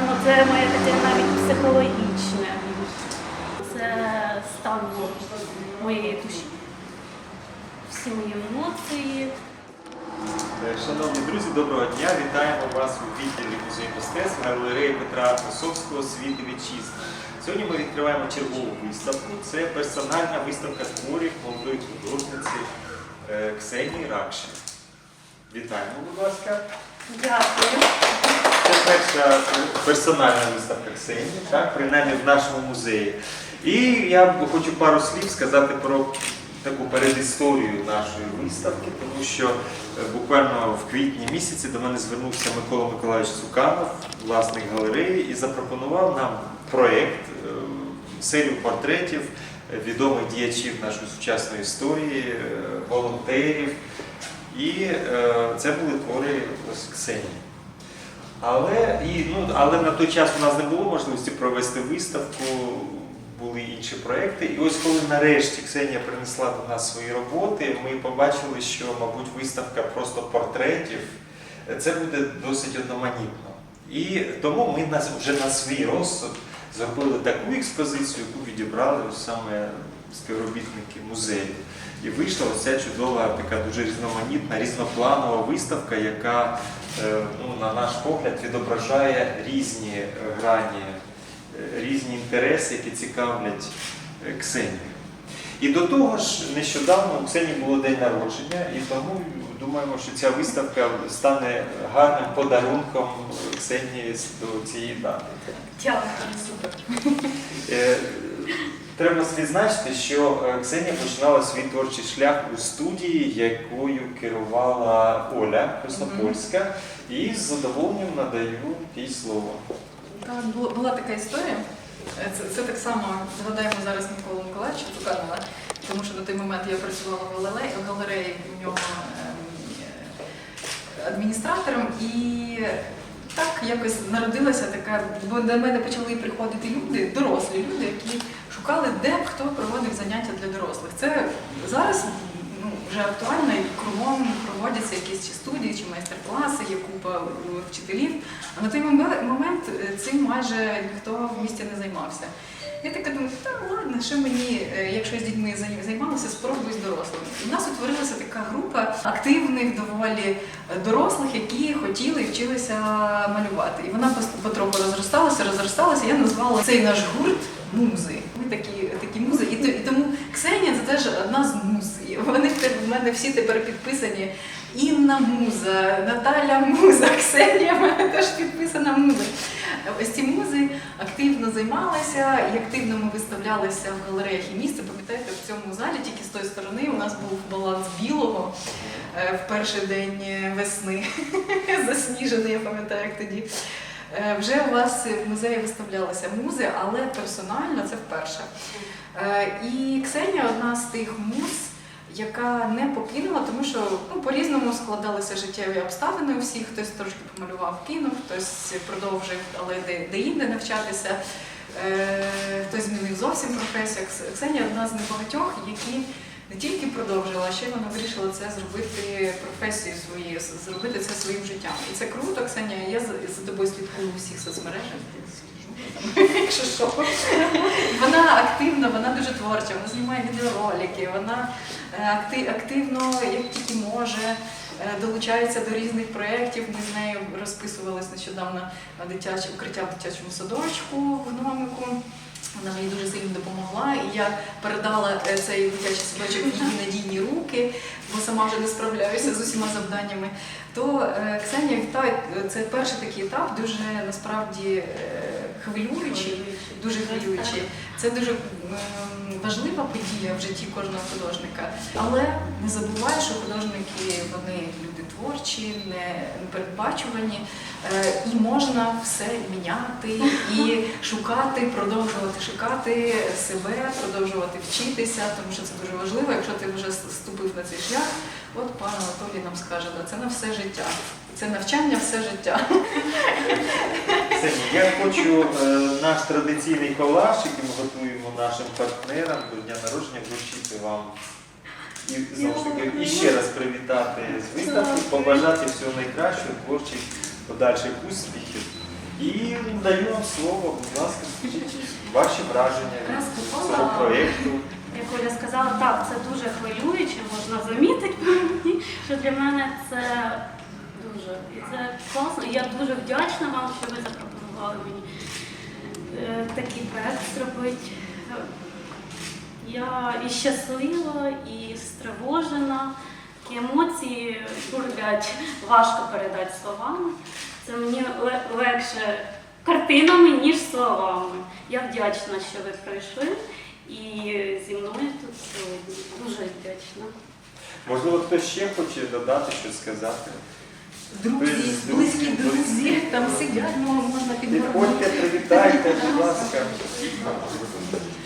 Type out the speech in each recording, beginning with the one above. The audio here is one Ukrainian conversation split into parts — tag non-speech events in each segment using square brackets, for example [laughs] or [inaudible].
напевно, це моє таке навіть психологічне. Це стан моєї душі. Всі мої емоції. Е, Шановні друзі, доброго дня! Вітаємо вас у відділі музею мистецтв галереї Петра Осовського «Світ і вітчизна». Сьогодні ми відкриваємо чергову виставку. Це персональна виставка творів молодої художниці е, Ксенії Ракшин. Вітаємо, будь ласка. Дякую. Це перша персональна виставка Ксенії, так, принаймні в нашому музеї. І я хочу пару слів сказати про таку передісторію нашої виставки, тому що е, буквально в квітні місяці до мене звернувся Микола Миколаївич Цуканов, власник галереї, і запропонував нам проєкт, е, серію портретів е, відомих діячів нашої сучасної історії, волонтерів. І це були твори Ксенії. Але, і, ну, але на той час у нас не було можливості провести виставку, були інші проекти. І ось коли нарешті Ксенія принесла до нас свої роботи, ми побачили, що, мабуть, виставка просто портретів це буде досить одноманітно. І тому ми вже на свій розсуд зробили таку експозицію, яку відібрали саме співробітники музею. І вийшла ось ця чудова, така дуже різноманітна, різнопланова виставка, яка, е, ну, на наш погляд, відображає різні грані, е, різні інтереси, які цікавлять е, Ксенію. І до того ж, нещодавно у Ксенії було день народження, і тому думаємо, що ця виставка стане гарним подарунком Ксенії до цієї дати. Дякую, супер. Треба відзначити, що е, Ксенія починала свій творчий шлях у студії, якою керувала Оля Краснопольська, і з задоволенням надаю їй слово. Так, була, була така історія. Е, Це, це так само згадаємо зараз Миколу Миколаївича Цуканова, тому що на той момент я працювала в галереї, в галереї у нього ем, е, адміністратором, і так якось народилася така, бо до мене почали приходити люди, дорослі люди, які шукали, де б хто проводив заняття для дорослих. Це зараз ну, вже актуально і кругом проводяться якісь чи студії, чи майстер-класи, є купа е, вчителів. А на той момент е, цим майже ніхто в місті не займався. Я така думаю, та ладно, що мені, е, якщо я з дітьми зай- займалася, спробую з дорослими. І в нас утворилася така група активних, доволі дорослих, які хотіли і вчилися малювати. І вона потроху розросталася, розросталася. Я назвала цей наш гурт музи. Ми такі, такі музи. І, і тому Ксенія це теж одна з муз. Вони в мене всі тепер підписані. Інна Муза, Наталя Муза, [laughs] Ксенія мене теж підписана муза. Ось ці музи активно займалися і активно ми виставлялися в галереях і місце. Пам'ятаєте, в цьому залі тільки з тої сторони у нас був баланс білого е, в перший день е, весни. [laughs] Засніжений, я пам'ятаю, як тоді. Е, Вже у вас в музеї виставлялися музи, але персонально це вперше. І Ксенія одна з тих муз, яка не покинула, тому що ну, по-різному складалися життєві обставини у всіх. Хтось трошки помалював, кинув, хтось продовжив, але де, де інде навчатися. Е, хтось змінив зовсім професію. Ксенія одна з небагатьох, які не тільки продовжила, а ще вона вирішила це зробити професією своєю, зробити це своїм життям. І це круто, Ксенія. Я за, за тобою слідкую у всіх соцмережах. Якщо що. Вона активна, вона дуже творча, вона знімає відеоролики, вона е, активно, як тільки може, е, долучається до різних проєктів. Ми з нею розписувалися нещодавно на дитяч... укриття в дитячому садочку в номику. Вона мені дуже сильно допомогла, і я передала е, цей дитячий садочок в її надійні руки, бо сама вже не справляюся з усіма завданнями. То Ксенія вітаю, це перший такий етап, дуже насправді хвилюючий, дуже хвилюючий. Це дуже ем, важлива подія в житті кожного художника. Але не забувай, що художники вони люди творчі, не непередбачувані, е, і можна все міняти і шукати, продовжувати шукати себе, продовжувати вчитися, тому що це дуже важливо. Якщо ти вже ступив на цей шлях, от пан Анатолій нам скаже, да, це на все життя. Це навчання все життя. Я хочу е, наш традиційний колаж, який ми готуємо нашим партнерам до дня народження, вручити вам. І знову ж таки і ще раз привітати з виставки, побажати всього найкращого, творчих подальших успіхів. І даю вам слово, будь ласка, скажіть ваші враження від цього проєкту. Як Оля сказала, так, це дуже хвилююче, можна замітити що для мене це дуже. І це класно. І я дуже вдячна вам, що ви запропонували мені е, такий проект зробити. Я і щаслива, і стривожена. Такі емоції бурлять, важко передати словами. Це мені легше картинами, ніж словами. Я вдячна, що ви прийшли і зі мною тут сьогодні. Дуже вдячна. Можливо, хтось ще хоче додати щось сказати. Друзі, близькі друзі. там сидять, ну, можна підгорнути. Підходьте, привітайте, будь ласка. [laughs]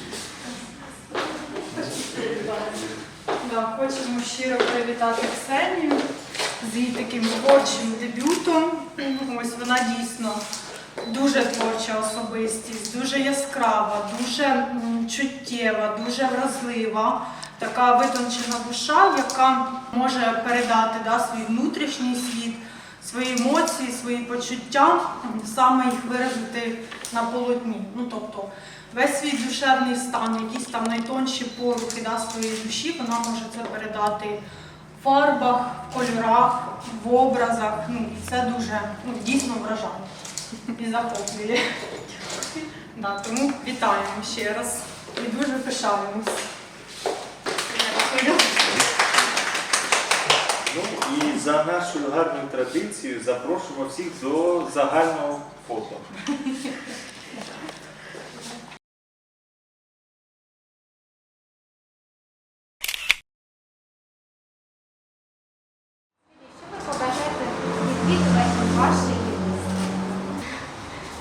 Да, хочемо щиро привітати Ксенію з її таким творчим дебютом. Ось вона дійсно дуже творча особистість, дуже яскрава, дуже чуттєва, дуже вразлива, така витончена душа, яка може передати да, свій внутрішній світ, свої емоції, свої почуття, саме їх виразити на полотні. Ну, тобто, весь свій душевний стан, якісь там найтонші порухи да, своєї душі, вона може це передати в фарбах, в кольорах, в образах. Ну, і це дуже ну, дійсно вражає і захоплює. [laughs] Да, тому вітаємо ще раз і дуже пишаємось. Дякую. Ну і за нашою гарною традицією запрошуємо всіх до загального фото.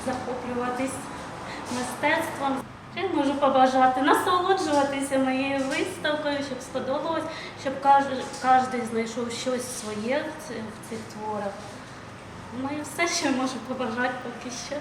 Захоплюватись мистецтвом. Ще можу побажати насолоджуватися моєю виставкою, щоб сподобалось, щоб кожен знайшов щось своє в цих творах. Ну і все, що я можу побажати поки що.